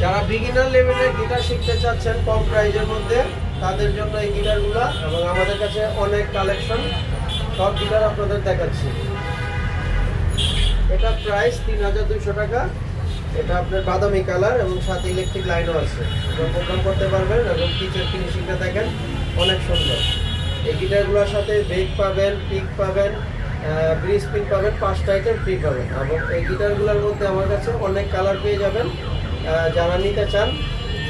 যারা বিগিনার লেভেলের গিটার শিখতে চাচ্ছেন কম প্রাইজের মধ্যে, তাদের জন্য এই গিটারগুলো এবং আমাদের কাছে অনেক কালেকশন সব গিটার আপনাদের দেখাচ্ছি। এটা প্রাইস তিন হাজার দুশো টাকা। এটা আপনার বাদামি কালার এবং সাথে ইলেকট্রিক লাইনও আছে। প্রোগ্রাম করতে পারবেন এবং পিচের ফিনিশিংটা দেখেন, অনেক সুন্দর। এই গিটারগুলোর সাথে বেগ পাবেন পিক পাবেন ব্রিজ পিক পাবেন পাঁচটা আইটেম ফ্রি পাবেন। এবং এই গিটারগুলোর মধ্যে আমার কাছে অনেক কালার পেয়ে যাবেন। যারা নিতে চান,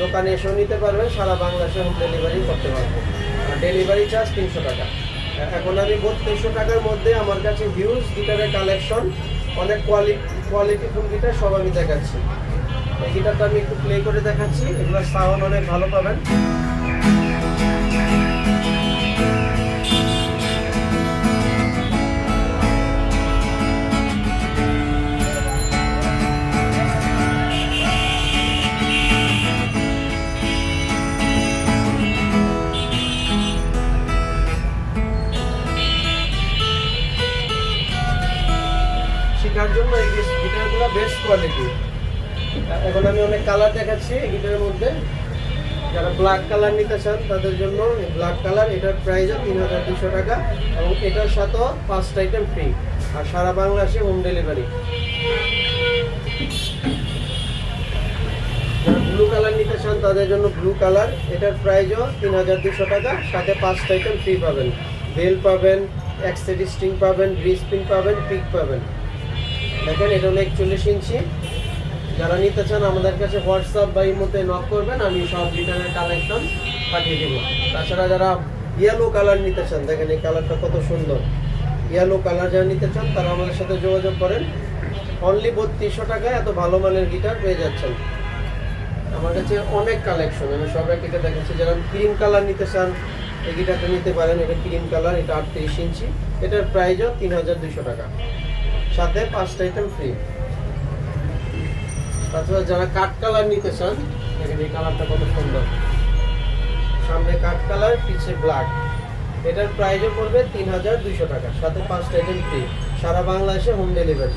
দোকানে এসেও নিতে পারবেন সারা বাংলাদেশে হোম ডেলিভারি করতে পারবেন ডেলিভারি চার্জ তিনশো টাকা। এখন আমি বত্রিশশো টাকার মধ্যে আমার কাছে হিউজ গিটারের কালেকশন অনেক কোয়ালিটি কোয়ালিটিফুল গিটার সব আমি দেখাচ্ছি। এই গিটারটা আমি একটু প্লে করে দেখাচ্ছি, এগুলোর সাউন্ড অনেক ভালো পাবেন। শেখার জন্য এই গিটারগুলো বেস্ট কোয়ালিটি এখন আমি অনেক কালার দেখাচ্ছি এই গিটারের মধ্যে। যারা ব্ল্যাক কালার নিতে চান, তাদের জন্য ব্ল্যাক কালার এটার প্রাইস তিন হাজার দুশো টাকা এবং এটার সাথেও পাঁচটা আইটেম ফ্রি আর সারা বাংলাদেশে হোম ডেলিভারি ব্লু কালার নিতে চান, তাদের জন্য ব্লু কালার এটার প্রাইসও তিন হাজার দুশো টাকা, সাথে পাঁচটা আইটেম ফ্রি পাবেন। বেল পাবেন এক্সেডি স্ট্রিং পাবেন পিন পাবেন পিক পাবেন। দেখেন, এটা হলো একচল্লিশ ইঞ্চি। যারা নিতে চান আমাদের কাছে হোয়াটসঅ্যাপ বা ইমোতে নক করবেন, আমি সব গিটারের কালেকশন পাঠিয়ে দেবো। তাছাড়া যারা ইয়েলো কালার নিতে চান, দেখেন এই কালারটা কত সুন্দর। ইয়েলো কালার যারা নিতে চান, তারা আমাদের সাথে যোগাযোগ করেন। অনলি বত্রিশশো টাকায় এত ভালো মানের গিটার পেয়ে যাচ্ছেন। আমার কাছে অনেক কালেকশন আমি সব এক এটা দেখাচ্ছি। যারা ক্রিম কালার নিতে চান, এই গিটারটা নিতে পারেন, এটা ক্রিম কালার এটা আটত্রিশ ইঞ্চি। এটার প্রাইসও তিন হাজার দুশো টাকা। সাথে পাঁচটা আইটেম ফ্রি তাছাড়া যারা কাঠ কালার নিতে চান, দেখেন এই কালারটা কত সুন্দর। সামনে কাঠ কালার, পিছে ব্ল্যাক এটার প্রাইসও পড়বে তিন হাজার দুশো টাকা। সাথে পাঁচটা আইটেম ফ্রি সারা বাংলাদেশে হোম ডেলিভারি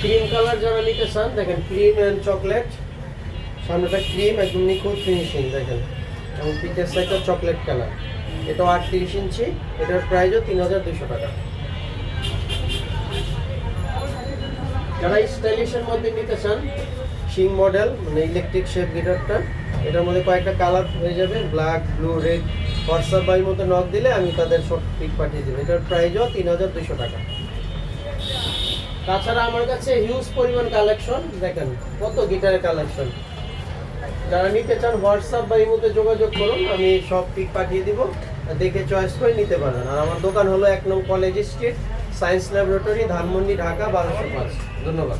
ক্রিম কালার যারা নিতে চান, দেখেন ক্রিম অ্যান্ড চকলেট সামনেটা ক্রিম একদম নিখুঁত ফিনিশিং দেখেন। এবং পিঠের সাইডটা চকলেট কালার এটাও আটত্রিশ ইঞ্চি, এটার প্রাইসও তিন হাজার দুশো টাকা। যারা স্টাইলিশের মধ্যে নিতে চান, শিং মডেল মানে ইলেকট্রিক শেপ গিটারটা এটার মধ্যে কয়েকটা কালার হয়ে যাবে ব্ল্যাক ব্লু রেড হোয়াটসঅ্যাপ বাই মতো নক দিলে আমি তাদের শর্ট পিক পাঠিয়ে দেবো। এটার প্রাইসও তিন হাজার দুশো টাকা। তাছাড়া আমার কাছে হিউজ পরিমাণ কালেকশন দেখেন, কত গিটারের কালেকশন যারা নিতে চান হোয়াটসঅ্যাপ বা ইমোতে যোগাযোগ করুন, আমি সব পিক পাঠিয়ে দিব। দেখে চয়েস করে নিতে পারেন। আর আমার দোকান হলো এক নম্বর college street, science laboratory, Dhanmondi, Dhaka, বারোশো পাঁচ। ধন্যবাদ।